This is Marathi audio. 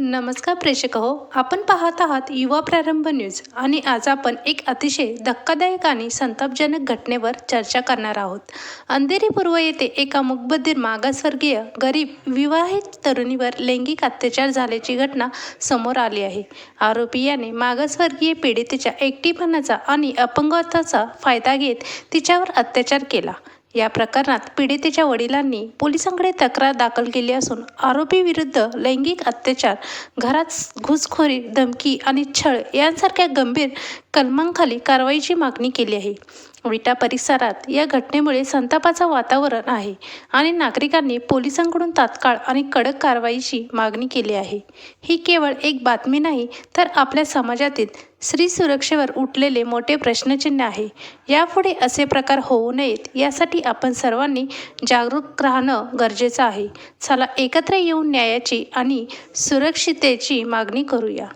नमस्कार प्रेक्षक हो आपण पाहत आहात युवा प्रारंभ न्यूज आणि आज आपण एक अतिशय धक्कादायक आणि संतापजनक घटनेवर चर्चा करणार आहोत. अंधेरी पूर्व येथे एका मुकबधीर मागासवर्गीय गरीब विवाहित तरुणीवर लैंगिक अत्याचार झाल्याची घटना समोर आली आहे. आरोपी याने मागासवर्गीय पीडितेच्या एकटीपणाचा आणि अपंगत्वाचा फायदा घेत तिच्यावर अत्याचार केला. या प्रकरणात पीडितेच्या वडिलांनी पोलिसांकडे तक्रार दाखल केली असून आरोपीविरुद्ध लैंगिक अत्याचार घरात घुसखोरी धमकी आणि छळ यांसारख्या गंभीर कलमांखाली कारवाईची मागणी केली आहे. विटा परिसरात या घटनेमुळे संतापाचं वातावरण आहे आणि नागरिकांनी पोलिसांकडून तात्काळ आणि कडक कारवाईची मागणी केली आहे. ही केवळ एक बातमी नाही तर आपल्या समाजातील स्त्री सुरक्षेवर उठलेले मोठे प्रश्नचिन्ह आहे. यापुढे असे प्रकार होऊ नयेत यासाठी आपण सर्वांनी जागरूक राहणं गरजेचं आहे. चला एकत्र येऊन न्यायाची आणि सुरक्षितेची मागणी करूया.